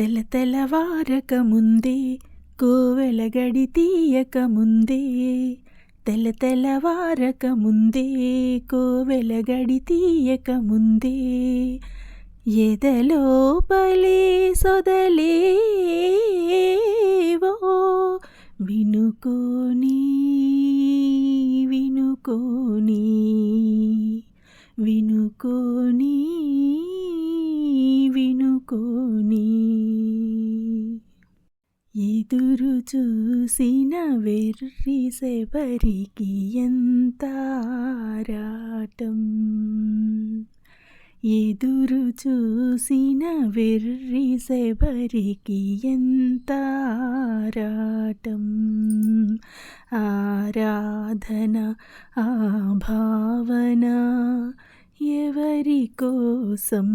తెల తెలవారక ముందే కోవెల గడి తీయక ముందే తెల తెలవారక ముందే కోవెల గడి తీయక ముందే ఎదలోపలే సొదలేవో వినుకోని వినుకోని వినుకోని. అనుకోని ఎదురు చూసిన వెర్రి శబరికి ఎంత ఆరాటం? ఎదురు చూసిన వెర్రి శబరికి ఎంత ఆరాటం? ఆరాధన ఆ భావన ఎవరి కోసం?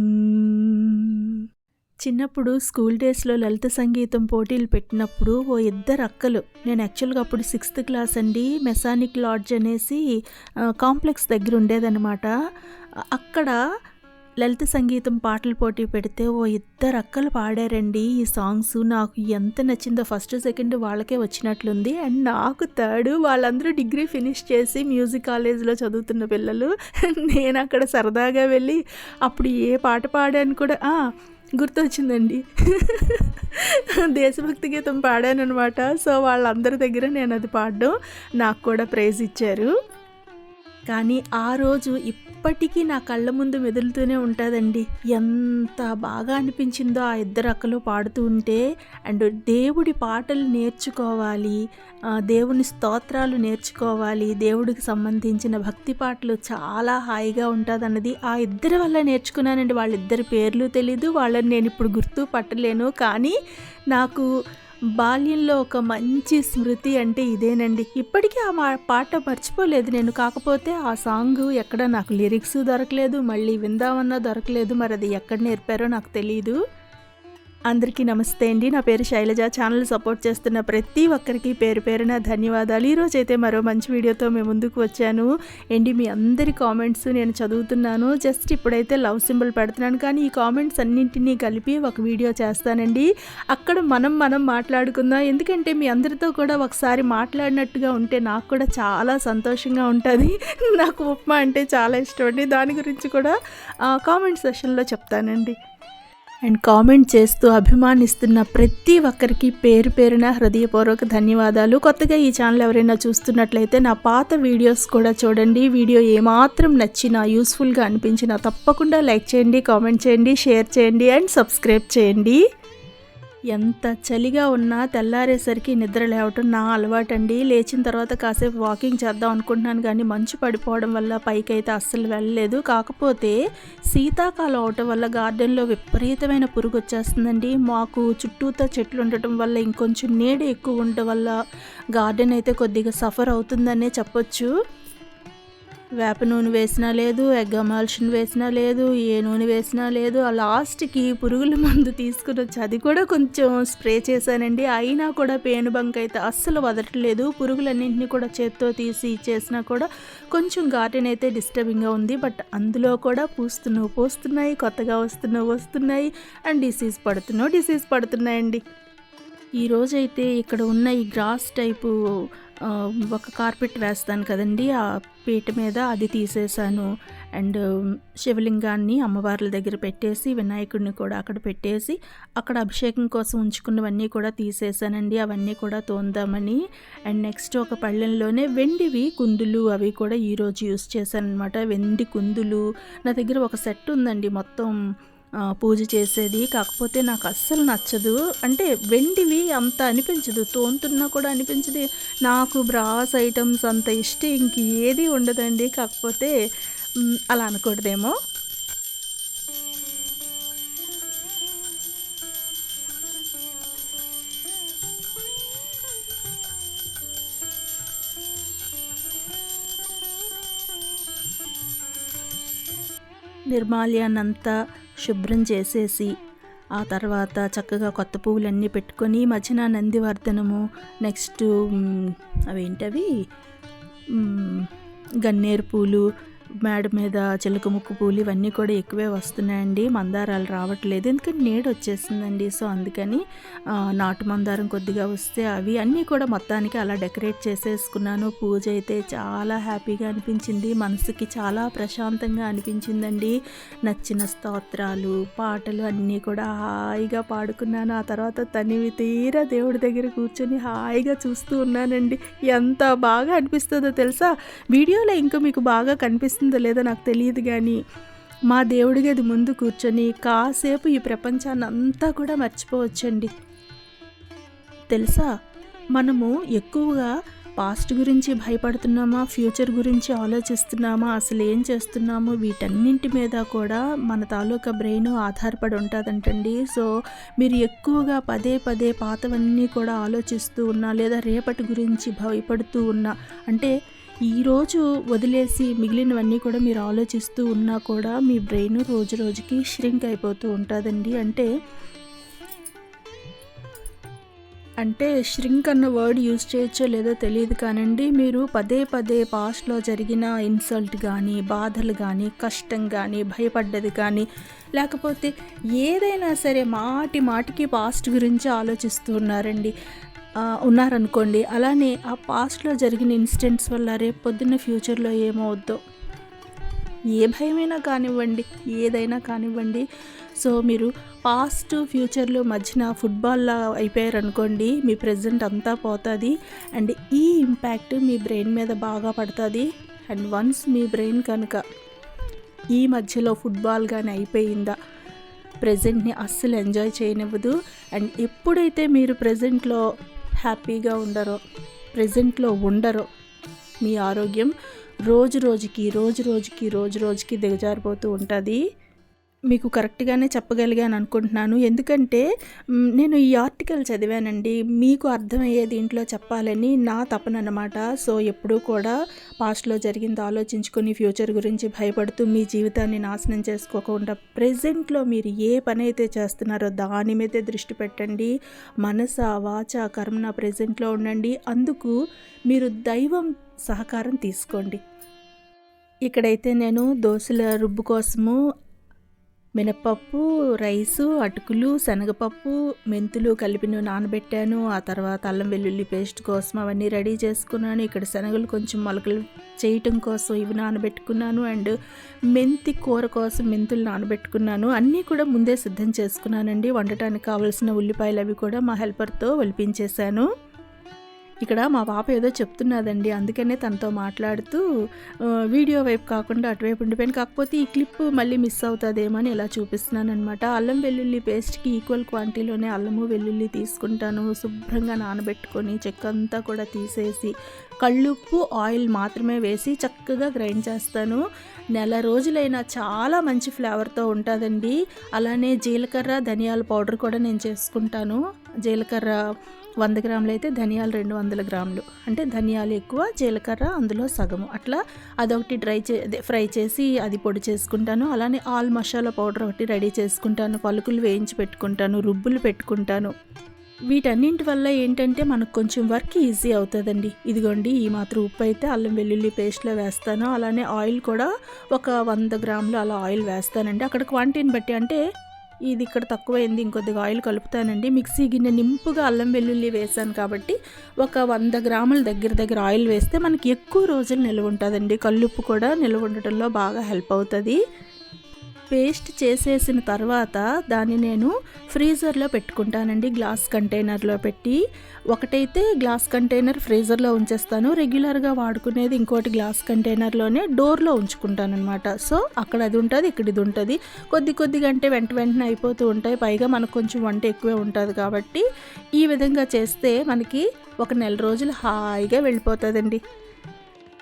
చిన్నప్పుడు స్కూల్ డేస్లో లలిత సంగీతం పోటీలు పెట్టినప్పుడు ఓ ఇద్దరు అక్కలు. నేను యాక్చువల్గా అప్పుడు సిక్స్త్ క్లాస్ అండి. మెసానిక్ లాడ్జ్ అనేసి కాంప్లెక్స్ దగ్గర ఉండేదన్నమాట. అక్కడ లలిత సంగీతం పాటలు పోటీ పెడితే ఓ ఇద్దరు అక్కలు పాడారండి. ఈ సాంగ్స్ నాకు ఎంత నచ్చిందో ఫస్ట్ సెకండ్ వాళ్ళకే వచ్చినట్లుంది. అండ్ నాకు థర్డ్ వాళ్ళందరూ డిగ్రీ ఫినిష్ చేసి మ్యూజిక్ కాలేజ్లో చదువుతున్న పిల్లలు. నేను అక్కడ సరదాగా వెళ్ళి అప్పుడు ఏ పాట పాడాను కూడా గుర్తొచ్చిందండి. దేశభక్తి గీతం పాడాను అనమాట సో వాళ్ళందరి దగ్గర నేను అది పాడడం. నాకు కూడా ప్రైజ్ ఇచ్చారు. కానీ ఆ రోజు ఇప్పటికీ నా కళ్ళ ముందు మెదులుతూనే ఉంటుందండి. ఎంత బాగా అనిపించిందో ఆ ఇద్దరు అక్కలు పాడుతూ ఉంటే. అండ్ దేవుడి పాటలు నేర్చుకోవాలి. దేవుని స్తోత్రాలు నేర్చుకోవాలి. దేవుడికి సంబంధించిన భక్తి పాటలు చాలా హాయిగా ఉంటుందన్నది ఆ ఇద్దరి వల్ల నేర్చుకున్నానండి. వాళ్ళిద్దరి పేర్లు తెలీదు. వాళ్ళని నేను ఇప్పుడు గుర్తు పట్టలేను. కానీ నాకు బాల్యంలో ఒక మంచి స్మృతి అంటే ఇదేనండి. ఇప్పటికీ ఆ మా పాట మర్చిపోలేదు నేను. కాకపోతే ఆ సాంగ్ ఎక్కడ నాకు లిరిక్స్ దొరకలేదు మళ్ళీ విందామన్నా దొరకలేదు. మరి అది ఎక్కడ నేర్పారో నాకు తెలియదు అందరికీ నమస్తే అండి. నా పేరు శైలజ. ఛానల్ సపోర్ట్ చేస్తున్న ప్రతి ఒక్కరికి పేరు పేరున ధన్యవాదాలు. ఈరోజు అయితే మరో మంచి వీడియోతో మేము ముందుకు వచ్చాను. అండి మీ అందరి కామెంట్స్ నేను చదువుతున్నాను. జస్ట్ ఇప్పుడైతే లవ్ సింబల్ పెడుతున్నాను. కానీ ఈ కామెంట్స్ అన్నింటినీ కలిపి ఒక వీడియో చేస్తానండి. అక్కడ మనం మనం మాట్లాడుకుందాం. ఎందుకంటే మీ అందరితో కూడా ఒకసారి మాట్లాడినట్టుగా ఉంటే నాకు కూడా చాలా సంతోషంగా ఉంటుంది. నాకు ఉప్మా అంటే చాలా ఇష్టం అండి. దాని గురించి కూడా కామెంట్ సెషన్లో చెప్తానండి. అండ్ కామెంట్ చేస్తూ అభిమానిస్తున్న ప్రతి ఒక్కరికి పేరు పేరున హృదయపూర్వక ధన్యవాదాలు. కొత్తగా ఈ ఛానల్ ఎవరైనా చూస్తున్నట్లయితే నా పాత వీడియోస్ కూడా చూడండి. వీడియో ఏమాత్రం నచ్చినా యూస్ఫుల్గా అనిపించినా తప్పకుండా లైక్ చేయండి కామెంట్ చేయండి షేర్ చేయండి అండ్ సబ్స్క్రైబ్ చేయండి. ఎంత చలిగా ఉన్నా తెల్లారేసరికి నిద్ర లేవటం నా అలవాటండి. లేచిన తర్వాత కాసేపు వాకింగ్ చేద్దాం అనుకుంటున్నాను కానీ మంచు పడిపోవడం వల్ల పైకి అయితే అస్సలు వెళ్ళలేదు. కాకపోతే శీతాకాలం అవటం వల్ల గార్డెన్లో విపరీతమైన పురుగు వచ్చేస్తుందండి మాకు చుట్టూతో చెట్లు ఉండటం వల్ల ఇంకొంచెం నీడ ఎక్కువ ఉండటం వల్ల గార్డెన్ అయితే కొద్దిగా సఫర్ అవుతుందనే చెప్పొచ్చు. వేప నూనె వేసినా లేదు ఎగ్ అమాల్షన్ వేసినా లేదు ఏ నూనె వేసినా లేదు. ఆ లాస్ట్కి పురుగుల మందు తీసుకుని వచ్చి అది కూడా కొంచెం స్ప్రే చేశానండి. అయినా కూడా పేను బంక్ అయితే అస్సలు వదలట్లేదు. పురుగులన్నింటినీ కూడా చేత్తో తీసి చేసినా కూడా కొంచెం గార్డెన్ అయితే డిస్టర్బింగ్గా ఉంది. బట్ అందులో కూడా పూస్తున్నావు పోస్తున్నాయి కొత్తగా వస్తున్నావు వస్తున్నాయి. అండ్ డిసీజ్ పడుతున్నావు డిసీజ్ పడుతున్నాయండి. ఈ రోజైతే ఇక్కడ ఉన్న ఈ గ్రాస్ టైపు ఒక కార్పెట్ వేస్తాను కదండి. ఆ పీట మీద అది తీసేసాను. అండ్ శివలింగాన్ని అమ్మవార్ల దగ్గర పెట్టేసి వినాయకుడిని కూడా అక్కడ పెట్టేసి అక్కడ అభిషేకం కోసం ఉంచుకున్నవన్నీ కూడా తీసేసానండి. అవన్నీ కూడా తోందామని. అండ్ నెక్స్ట్ ఒక పళ్ళెంలోనే వెండివి కుందులు అవి కూడా ఈరోజు యూస్ చేశాను అనమాట వెండి కుందులు. నా దగ్గర ఒక సెట్ ఉందండి మొత్తం పూజ చేసేది. కాకపోతే నాకు అస్సలు నచ్చదు. అంటే వెండివి అంత అనిపించదు. తోంతున్నా కూడా అనిపించదు. నాకు బ్రాస్ ఐటమ్స్ అంత ఇష్టం ఇంక ఏది ఉండదండి. కాకపోతే అలా అనకూడదేమో. నిర్మాల్యాన్నంతా శుభ్రం చేసేసి ఆ తర్వాత చక్కగా కొత్త పువ్వులన్నీ పెట్టుకొని మధ్యన నందివర్ధనము నెక్స్ట్ అవేంటవి? గన్నేరు పూలు మేడ మీద చిలుక ముక్కు పూలు ఇవన్నీ కూడా ఎక్కువే వస్తున్నాయండి. మందారాలు రావట్లేదు. ఎందుకంటే నీడ వచ్చేసిందండి. సో అందుకని నాటు మందారం కొద్దిగా వస్తే అవి అన్నీ కూడా మొత్తానికి అలా డెకరేట్ చేసేసుకున్నాను. పూజ అయితే చాలా హ్యాపీగా అనిపించింది. మనసుకి చాలా ప్రశాంతంగా అనిపించిందండి. నచ్చిన స్తోత్రాలు పాటలు అన్నీ కూడా హాయిగా పాడుకున్నాను. ఆ తర్వాత తనివి తీరా దేవుడి దగ్గర కూర్చొని హాయిగా చూస్తూ ఉన్నానండి. ఎంత బాగా అనిపిస్తుందో తెలుసా? వీడియోలో ఇంకా మీకు బాగా కనిపిస్తుంది. లేదో నాకు తెలియదు కానీ మా దేవుడి గది ముందు కూర్చొని కాసేపు ఈ ప్రపంచాన్ని అంతా కూడా మర్చిపోవచ్చండి. తెలుసా? మనము ఎక్కువగా పాస్ట్ గురించి భయపడుతున్నామా? ఫ్యూచర్ గురించి ఆలోచిస్తున్నామా? అసలు ఏం చేస్తున్నాము? వీటన్నింటి మీద కూడా మన తాలూకా బ్రెయిన్ ఆధారపడి ఉంటుందంటండి. సో మీరు ఎక్కువగా పదే పదే పాతవన్నీ కూడా ఆలోచిస్తూ ఉన్నా లేదా రేపటి గురించి భయపడుతూ ఉన్నా అంటే ఈరోజు వదిలేసి మిగిలినవన్నీ కూడా మీరు ఆలోచిస్తూ ఉన్నా కూడా మీ బ్రెయిన్ రోజు రోజుకి ష్రింక్ అయిపోతూ ఉంటుందండి. అంటే అంటే ష్రింక్ అన్న వర్డ్ యూజ్ చేయొచ్చో లేదో తెలియదు కానండి మీరు పదే పదే పాస్ట్లో జరిగిన ఇన్సల్ట్ కానీ బాధలు కానీ కష్టం కానీ భయపడ్డది కానీ లేకపోతే ఏదైనా సరే మాటి మాటికి పాస్ట్ గురించి ఆలోచిస్తూ ఉన్నారండి. ఉన్నారనుకోండి అలానే ఆ పాస్ట్లో జరిగిన ఇన్సిడెంట్స్ వల్ల రేపు పొద్దున్న ఫ్యూచర్లో ఏమవుద్దో? ఏ భయమైనా కానివ్వండి ఏదైనా కానివ్వండి. సో మీరు పాస్ట్ ఫ్యూచర్లో మధ్యన ఫుట్బాల్లా అయిపోయారు అనుకోండి మీ ప్రజెంట్ అంతా పోతుంది. అండ్ ఈ ఇంపాక్ట్ మీ బ్రెయిన్ మీద బాగా పడుతుంది. అండ్ వన్స్ మీ బ్రెయిన్ కనుక ఈ మధ్యలో ఫుట్బాల్ కానీ అయిపోయిందా? ప్రజెంట్ని అస్సలు ఎంజాయ్ చేయనివ్వదు. అండ్ ఎప్పుడైతే మీరు ప్రజెంట్లో హ్యాపీగా ఉండరో ప్రజెంట్లో ఉండరో మీ ఆరోగ్యం రోజు రోజుకి రోజు రోజుకి రోజు రోజుకి దిగజారిపోతూ ఉంటుంది. మీకు కరెక్ట్గానే చెప్పగలిగాను అనుకుంటున్నాను. ఎందుకంటే నేను ఈ ఆర్టికల్ చదివానండి. మీకు అర్థమయ్యే దీంట్లో చెప్పాలని నా తపననమాట సో ఎప్పుడూ కూడా పాస్ట్లో జరిగింది ఆలోచించుకొని ఫ్యూచర్ గురించి భయపడుతూ మీ జీవితాన్ని నాశనం చేసుకోకుండా ప్రజెంట్లో మీరు ఏ పని అయితే చేస్తున్నారో దాని మీదే దృష్టి పెట్టండి. మనస వాచ కర్మన ప్రజెంట్లో ఉండండి. అందుకు మీరు దైవం సహకారం తీసుకోండి. ఇక్కడైతే నేను దోశల రుబ్బు కోసము మినప్పప్పు రైసు అటుకులు శనగపప్పు మెంతులు కలిపి నానబెట్టాను. ఆ తర్వాత అల్లం వెల్లుల్లి పేస్ట్ కోసం అవన్నీ రెడీ చేసుకున్నాను. ఇక్కడ శనగలు కొంచెం మొలకలు చేయటం కోసం ఇవి నానబెట్టుకున్నాను. అండ్ మెంతి కూర కోసం మెంతులు నానబెట్టుకున్నాను. అన్నీ కూడా ముందే సిద్ధం చేసుకున్నానండి. వండటానికి కావాల్సిన ఉల్లిపాయలు అవి కూడా మా హెల్పర్తో ఒలిపించేశాను. ఇక్కడ మా పాప ఏదో చెప్తున్నదండి. అందుకనే తనతో మాట్లాడుతూ వీడియో వైపు కాకుండా అటువైపు ఉండిపోయాను. కాకపోతే ఈ క్లిప్ మళ్ళీ మిస్ అవుతుందేమో అని ఇలా చూపిస్తున్నాను అనమాట అల్లం వెల్లుల్లి పేస్ట్కి ఈక్వల్ క్వాంటిటీలోనే అల్లము వెల్లుల్లి తీసుకుంటాను. శుభ్రంగా నానబెట్టుకొని చెక్క అంతా కూడా తీసేసి కళ్ళుప్పు ఆయిల్ మాత్రమే వేసి చక్కగా గ్రైండ్ చేస్తాను. నెల రోజులైనా చాలా మంచి ఫ్లేవర్తో ఉంటుందండి. అలానే జీలకర్ర ధనియాల పౌడర్ కూడా నేను చేసుకుంటాను. జీలకర్ర వంద గ్రాములు అయితే ధనియాలు రెండు వందల గ్రాములు. అంటే ధనియాలు ఎక్కువ జీలకర్ర అందులో సగము. అట్లా అదొకటి డ్రై చే ఫ్రై చేసి అది పొడి చేసుకుంటాను. అలానే ఆల్ మసాలా పౌడర్ ఒకటి రెడీ చేసుకుంటాను. పలుకులు వేయించి పెట్టుకుంటాను రుబ్బులు పెట్టుకుంటాను. వీటన్నింటి వల్ల ఏంటంటే మనకు కొంచెం వర్క్ ఈజీ అవుతుందండి. ఇదిగోండి ఈ మాత్రం ఉప్పు అయితే అల్లం వెల్లుల్లి పేస్ట్లో వేస్తాను. అలానే ఆయిల్ కూడా ఒక వంద గ్రాములు అలా ఆయిల్ వేస్తానండి. అక్కడ క్వాంటిటీని బట్టి అంటే ఇది ఇక్కడ తక్కువైంది ఇంకొద్దిగా ఆయిల్ కలుపుతానండి. మిక్సీ గిన్నె నింపుగా అల్లం వెల్లుల్లి వేసాను కాబట్టి ఒక వంద గ్రాముల దగ్గర దగ్గర ఆయిల్ వేస్తే మనకి ఎక్కువ రోజులు నిల్వ ఉంటుందండి. కల్లుప్పు కూడా నిల్వ ఉండటంలో బాగా హెల్ప్ అవుతుంది. పేస్ట్ చేసేసిన తర్వాత దాన్ని నేను ఫ్రీజర్లో పెట్టుకుంటానండి. గ్లాస్ కంటైనర్లో పెట్టి ఒకటైతే గ్లాస్ కంటైనర్ ఫ్రీజర్లో ఉంచేస్తాను. రెగ్యులర్గా వాడుకునేది ఇంకోటి గ్లాస్ కంటైనర్లోనే డోర్లో ఉంచుకుంటానమాట సో అక్కడ అది ఉంటుంది ఇక్కడ ఇది ఉంటుంది. కొద్ది కొద్దిగా అంటే వెంట వెంటనే అయిపోతూ ఉంటాయి. పైగా మనకు కొంచెం వంట ఎక్కువే ఉంటుంది కాబట్టి ఈ విధంగా చేస్తే మనకి ఒక నెల రోజులు హాయిగా వెళ్ళిపోతుందండి.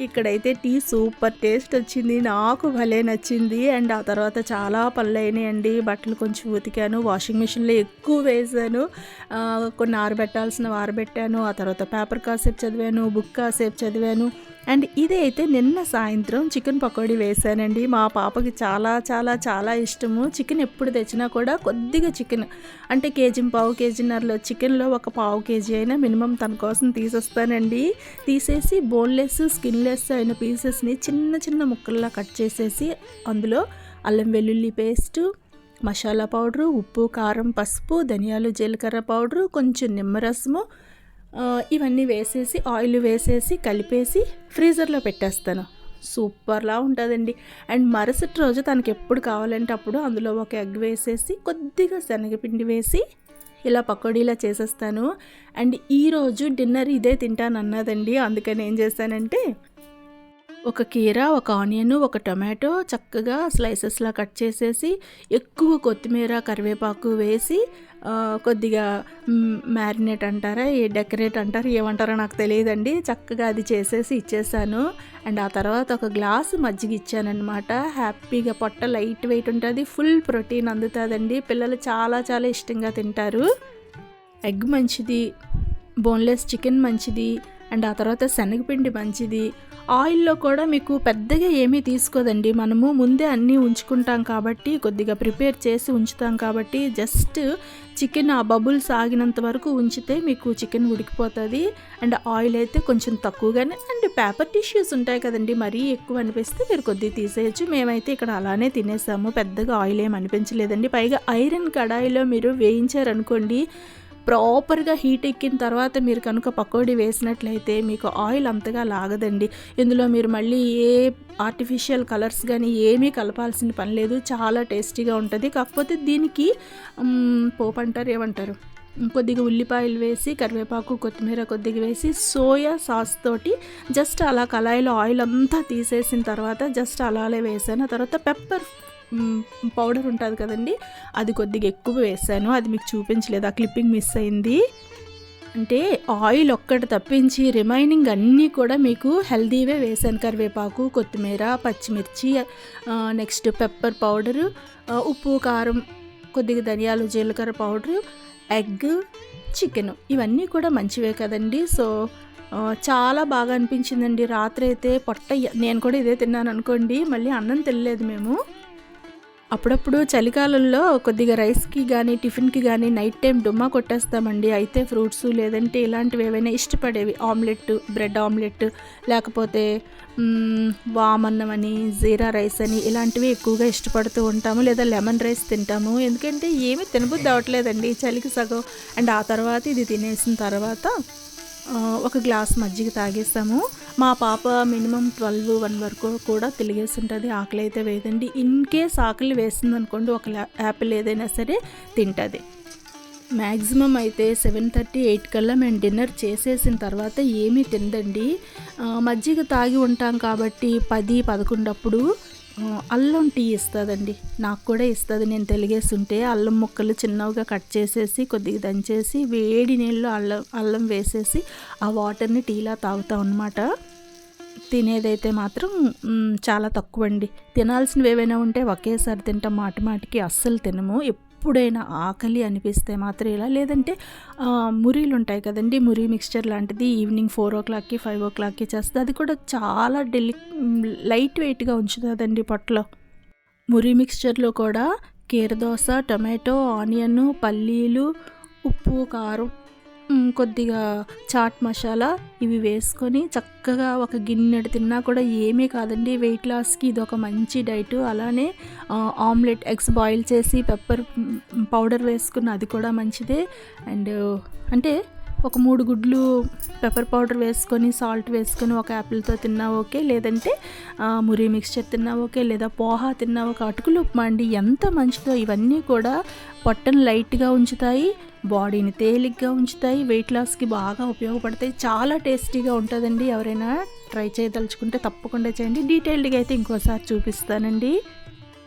ఇక్కడైతే టీ సూపర్ టేస్ట్ వచ్చింది. నాకు భలే నచ్చింది. అండ్ ఆ తర్వాత చాలా పళ్ళైనాయండి బట్టలు కొంచెం ఉతికాను. వాషింగ్ మిషన్లో ఎక్కువ వేసాను. కొన్ని ఆరబెట్టాల్సిన ఆరబెట్టాను ఆ తర్వాత పేపర్ కాసేపు చదివాను. బుక్ కాసేపు చదివాను. అండ్ ఇది అయితే నిన్న సాయంత్రం చికెన్ పకోడీ వేశానండి. మా పాపకి చాలా చాలా చాలా ఇష్టము. చికెన్ ఎప్పుడు తెచ్చినా కూడా కొద్దిగా చికెన్. అంటే కేజీ పావు కేజీన్నరలో చికెన్లో ఒక పావు కేజీ అయినా మినిమం తన కోసం తీసేస్తానండి. తీసేసి బోన్లెస్ స్కిన్లెస్ అయిన పీసెస్ని చిన్న చిన్న ముక్కల్లా కట్ చేసేసి అందులో అల్లం వెల్లుల్లి పేస్టు మసాలా పౌడరు ఉప్పు కారం పసుపు ధనియాలు జీలకర్ర పౌడరు కొంచెం నిమ్మరసము ఇవన్నీ వేసేసి ఆయిల్ వేసేసి కలిపేసి ఫ్రీజర్లో పెట్టేస్తాను. సూపర్లా ఉంటుందండి. అండ్ మరుసటి రోజు తనకి ఎప్పుడు కావాలంటే అప్పుడు అందులో ఒక ఎగ్ వేసేసి కొద్దిగా శనగపిండి వేసి ఇలా పకోడీలా చేసేస్తాను. అండ్ ఈరోజు డిన్నర్ ఇదే తింటాను అన్నదండి అందుకని ఏం చేశానంటే ఒక కీర ఒక ఆనియన్ ఒక టొమాటో చక్కగా స్లైసెస్లా కట్ చేసేసి ఎక్కువ కొత్తిమీర కరివేపాకు వేసి కొద్దిగా మ్యారినేట్ అంటారా ఏ డెకరేట్ అంటారా ఏమంటారో నాకు తెలియదండి. చక్కగా అది చేసేసి ఇచ్చేసాను. అండ్ ఆ తర్వాత ఒక గ్లాసు మజ్జిగ ఇచ్చానమాట హ్యాపీగా పొట్ట లైట్ వెయిట్ ఉంటుంది ఫుల్ ప్రోటీన్ అందుతుందండి. పిల్లలు చాలా చాలా ఇష్టంగా తింటారు. ఎగ్ మంచిది బోన్లెస్ చికెన్ మంచిది అండ్ ఆ తర్వాత శనగపిండి మంచిది. ఆయిల్లో కూడా మీకు పెద్దగా ఏమీ తీసుకోదండి. మనము ముందే అన్నీ ఉంచుకుంటాం కాబట్టి కొద్దిగా ప్రిపేర్ చేసి ఉంచుతాం కాబట్టి జస్ట్ చికెన్ ఆ బబుల్స్ ఆగినంత వరకు ఉంచితే మీకు చికెన్ ఉడికిపోతుంది. అండ్ ఆయిల్ అయితే కొంచెం తక్కువగానే అండ్ పేపర్ టిష్యూస్ ఉంటాయి కదండి మరీ ఎక్కువ అనిపిస్తే మీరు కొద్దిగా తీసేయచ్చు. మేమైతే ఇక్కడ అలానే తినేసాము. పెద్దగా ఆయిల్ ఏం అనిపించలేదండి. పైగా ఐరన్ కడాయిలో మీరు వేయించారనుకోండి ప్రాపర్గా హీట్ ఎక్కిన తర్వాత మీరు కనుక పకోడీ వేసినట్లయితే మీకు ఆయిల్ అంతగా లాగదండి. ఇందులో మీరు మళ్ళీ ఏ ఆర్టిఫిషియల్ కలర్స్ కానీ ఏమీ కలపాల్సిన పని లేదు. చాలా టేస్టీగా ఉంటుంది. కాకపోతే దీనికి పోపు అంటారు ఏమంటారు? కొద్దిగా ఉల్లిపాయలు వేసి కరివేపాకు కొత్తిమీర కొద్దిగా వేసి సోయా సాస్ తోటి జస్ట్ అలా కళాయిలో ఆయిల్ అంతా తీసేసిన తర్వాత జస్ట్ అలానే వేసాను. తర్వాత పెప్పర్ పౌడర్ ఉంటుంది కదండి అది కొద్దిగా ఎక్కువ వేసాను అది మీకు చూపించలేదు ఆ క్లిప్పింగ్ మిస్ అయింది. అంటే ఆయిల్ ఒక్కటి తప్పించి రిమైనింగ్ అన్నీ కూడా మీకు హెల్దీవే వేసాను కరివేపాకు కొత్తిమీర పచ్చిమిర్చి నెక్స్ట్ పెప్పర్ పౌడరు ఉప్పు కారం కొద్దిగా ధనియాలు జీలకర్ర పౌడరు ఎగ్ చికెన్ ఇవన్నీ కూడా మంచివే కదండి. సో చాలా బాగా అనిపించిందండి. రాత్రి అయితే పొట్ట నేను కూడా ఇదే తిన్నాను అనుకోండి మళ్ళీ అన్నం తినలేదు మేము. అప్పుడప్పుడు చలికాలంలో కొద్దిగా రైస్కి కానీ టిఫిన్కి కానీ నైట్ టైం డుమ్మా కొట్టేస్తామండి. అయితే ఫ్రూట్స్ లేదంటే ఇలాంటివి ఏవైనా ఇష్టపడేవి. ఆమ్లెట్ బ్రెడ్ ఆమ్లెట్ లేకపోతే వామన్నం అని జీరా రైస్ అని ఇలాంటివి ఎక్కువగా ఇష్టపడుతూ ఉంటాము. లేదా లెమన్ రైస్ తింటాము. ఎందుకంటే ఏమీ తినబుద్ధి అవ్వట్లేదండి. చలికి సగం. అండ్ ఆ తర్వాత ఇది తినేసిన తర్వాత ఒక గ్లాస్ మజ్జిగ తాగేస్తాము. మా పాప మినిమం ట్వెల్వ్ వన్ వరకు కూడా తెలిగేసి ఉంటుంది ఆకలి అయితే వేయదండి. ఇన్ కేస్ ఆకలి వేసింది అనుకోండి ఒక యాపిల్ ఏదైనా సరే తింటుంది. మ్యాక్సిమం అయితే సెవెన్ థర్టీ ఎయిట్ కల్లా మేము డిన్నర్ చేసేసిన తర్వాత ఏమీ తిందండి మజ్జిగ తాగి ఉంటాం కాబట్టి పది పదకొండప్పుడు అల్లం టీ ఇస్తుందండి. నాకు కూడా ఇస్తుంది. నేను తెలిగేస్తుంటే అల్లం ముక్కలు చిన్నవిగా కట్ చేసేసి కొద్దిగా దంచేసి వేడి నీళ్ళు అల్లం అల్లం వేసేసి ఆ వాటర్ని టీలా తాగుతాం అనమాట తినేదైతే మాత్రం చాలా తక్కువ అండి తినాల్సినవి ఏవైనా ఉంటే ఒకేసారి తింటాం. మాటి మాటికి అస్సలు తినము. ఎప్పుడైనా ఆకలి అనిపిస్తే మాత్రం ఇలా లేదంటే మురీలు ఉంటాయి కదండి మురీ మిక్స్చర్ లాంటిది ఈవినింగ్ ఫోర్ ఓ క్లాక్కి ఫైవ్ ఓ క్లాక్కి చేస్తుంది. అది కూడా చాలా డెలి లైట్ వెయిట్గా ఉంచుతుందండి పొట్టలో. మురి మిక్స్చర్లో కూడా కీరదోస టొమాటో ఆనియన్ పల్లీలు ఉప్పు కారం కొద్దిగా చాట్ మసాలా ఇవి వేసుకొని చక్కగా ఒక గిన్నెడు తిన్నా కూడా ఏమీ కాదండి. వెయిట్ లాస్కి ఇది ఒక మంచి డైట్. అలానే ఆమ్లెట్ ఎగ్స్ బాయిల్ చేసి పెప్పర్ పౌడర్ వేసుకున్న అది కూడా మంచిదే. అండ్ అంటే ఒక మూడు గుడ్లు పెప్పర్ పౌడర్ వేసుకొని సాల్ట్ వేసుకొని ఒక యాపిల్తో తిన్నా ఓకే. లేదంటే మురి మిక్స్చర్ తిన్నా ఓకే. లేదా పోహా తిన్నా ఒక అటుకులు ఉప్మా అండి. ఎంత మంచిదో ఇవన్నీ కూడా పొట్టను లైట్గా ఉంచుతాయి. బాడీని తేలిగ్గా ఉంచుతాయి వెయిట్ లాస్కి బాగా ఉపయోగపడతాయి. చాలా టేస్టీగా ఉంటుందండి. ఎవరైనా ట్రై చేయదలుచుకుంటే తప్పకుండా చేయండి. డీటెయిల్డ్గా అయితే ఇంకోసారి చూపిస్తానండి.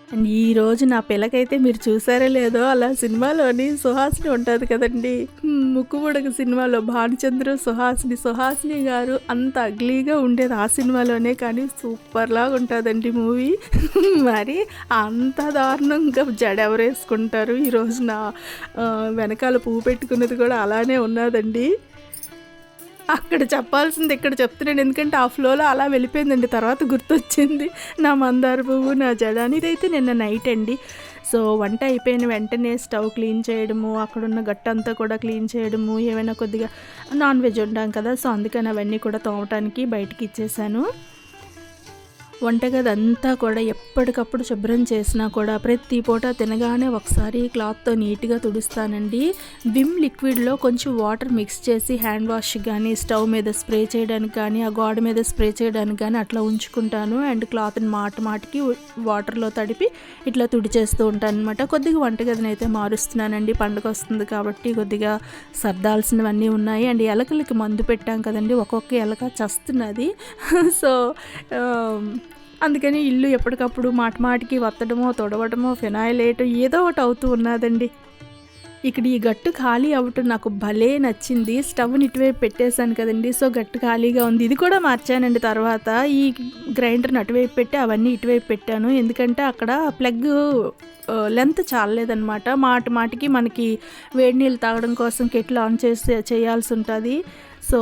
అండ్ ఈ రోజు నా పిల్లకైతే మీరు చూసారో లేదో అలా సినిమాలోని సుహాసిని ఉంటుంది కదండి. హ్మ్, ముక్కుబుడక సినిమాలో భానుచంద్ర సుహాసిని సుహాసిని గారు అంత అగ్లీగా ఉండేది ఆ సినిమాలోనే కానీ సూపర్ లాగా ఉంటుందండి మూవీ. మరి అంత దారుణంగా జడ ఈరోజు నా వెనకాల పువ్వు పెట్టుకున్నది కూడా అలానే ఉన్నదండి. అక్కడ చెప్పాల్సింది ఇక్కడ చెప్తున్నాను. ఎందుకంటే ఆ ఫ్లోలో అలా వెళ్ళిపోయిందండి. తర్వాత గుర్తొచ్చింది. నా మందార పువ్వు నా జడ అనేది అయితే నిన్న నైట్ అండి. సో వంట అయిపోయిన వెంటనే స్టవ్ క్లీన్ చేయడము అక్కడున్న గట్టంతా కూడా క్లీన్ చేయడము ఏమైనా కొద్దిగా నాన్ వెజ్ ఉంటాం కదా. సో అందుకని అవన్నీ కూడా తోమటానికి బయటికి ఇచ్చేసాను. వంటగది అంతా కూడా ఎప్పటికప్పుడు శుభ్రం చేసినా కూడా ప్రతి పూట తినగానే ఒకసారి క్లాత్తో నీట్గా తుడుస్తానండి. విమ్ లిక్విడ్లో కొంచెం వాటర్ మిక్స్ చేసి హ్యాండ్ వాష్ కానీ స్టవ్ మీద స్ప్రే చేయడానికి కానీ ఆ గోడ మీద స్ప్రే చేయడానికి కానీ అట్లా ఉంచుకుంటాను. అండ్ క్లాత్ని మాట మాటికి వాటర్లో తడిపి ఇట్లా తుడిచేస్తూ ఉంటాను అనమాట కొద్దిగా వంటగదిని అయితే మారుస్తున్నానండి. పండుగ వస్తుంది కాబట్టి కొద్దిగా సర్దాల్సినవన్నీ ఉన్నాయి. అండ్ ఎలకలకి మందు పెట్టాం కదండి. ఒక్కొక్క ఎలక చస్తున్నది. సో అందుకని ఇల్లు ఎప్పటికప్పుడు మాట మాటికి వత్తడమో తొడవటమో ఫినాయిల్ వేయటం ఏదో ఒకటి అవుతూ ఉన్నదండి. ఇక్కడ ఈ గట్టు ఖాళీ అవ్వటం నాకు భలే నచ్చింది. స్టవ్ని ఇటువైపు పెట్టేశాను కదండి. సో గట్టు ఖాళీగా ఉంది. ఇది కూడా మార్చానండి తర్వాత. ఈ గ్రైండర్ని అటువైపు పెట్టి అవన్నీ ఇటువైపు పెట్టాను. ఎందుకంటే అక్కడ ప్లగ్ లెంత్ చాలలేదనమాట మాటి మాటికి మనకి వేడి నీళ్ళు తాగడం కోసం కెట్లు ఆన్ చేసి చేయాల్సి ఉంటుంది. సో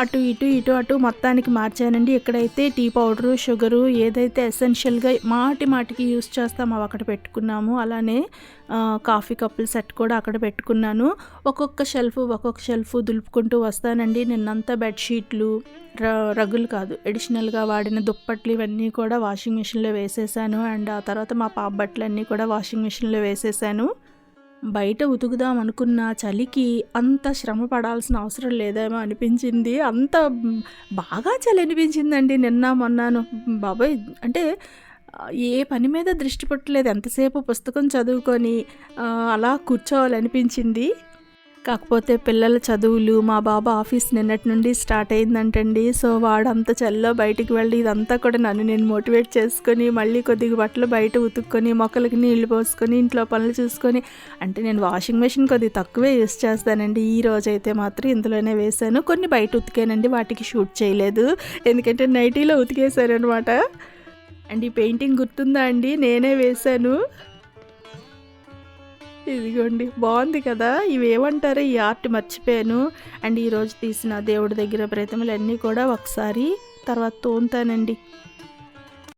అటు ఇటు ఇటు అటు మొత్తానికి మార్చానండి. ఎక్కడైతే టీ పౌడరు షుగరు ఏదైతే ఎసెన్షియల్గా మాటి మాటికి యూస్ చేస్తామో అవి అక్కడ పెట్టుకున్నాము. అలానే కాఫీ కప్పుల సెట్ కూడా అక్కడ పెట్టుకున్నాను. ఒక్కొక్క షెల్ఫ్ ఒక్కొక్క షెల్ఫ్ దులుపుకుంటూ వస్తానండి. నిన్నంతా బెడ్షీట్లు ర రగ్గులు కాదు ఎడిషనల్గా వాడిన దుప్పట్లు ఇవన్నీ కూడా వాషింగ్ మిషన్లో వేసేసాను. అండ్ ఆ తర్వాత మా పాప బట్టలన్నీ కూడా వాషింగ్ మిషన్లో వేసేసాను. బయట ఉతుకుదాం అనుకున్న చలికి అంత శ్రమ పడాల్సిన అవసరం లేదేమో అనిపించింది. అంత బాగా చలి అనిపించిందండి నిన్న మొన్నాను. బాబాయ్ అంటే ఏ పని మీద దృష్టి పెట్టలేదు. ఎంతసేపు పుస్తకం చదువుకొని అలా కూర్చోవాలనిపించింది. కాకపోతే పిల్లల చదువులు మా బాబా ఆఫీస్ నిన్నటి నుండి స్టార్ట్ అయిందంటండి. సో వాడంత చల్లో బయటికి వెళ్ళి ఇదంతా కూడా నన్ను నేను మోటివేట్ చేసుకొని మళ్ళీ కొద్దిగా బట్టలు బయట ఉతుక్కొని మొక్కలకి నీళ్ళు పోసుకొని ఇంట్లో పనులు చూసుకొని అంటే నేను వాషింగ్ మెషిన్ కొద్దిగా తక్కువే యూస్ చేస్తానండి. ఈ రోజు అయితే మాత్రం ఇందులోనే వేశాను. కొన్ని బయట ఉతికానండి వాటికి షూట్ చేయలేదు. ఎందుకంటే నైటీలో ఉతికేశాను అనమాట అండ్ ఈ పెయింటింగ్ గుర్తుందా అండి? నేనే వేశాను. ఇదిగోండి బాగుంది కదా? ఇవి ఈ ఆర్ట్ మర్చిపోయాను. అండ్ ఈరోజు తీసిన దేవుడి దగ్గర ప్రతిమలు అన్నీ కూడా ఒకసారి తర్వాత తోముతానండి.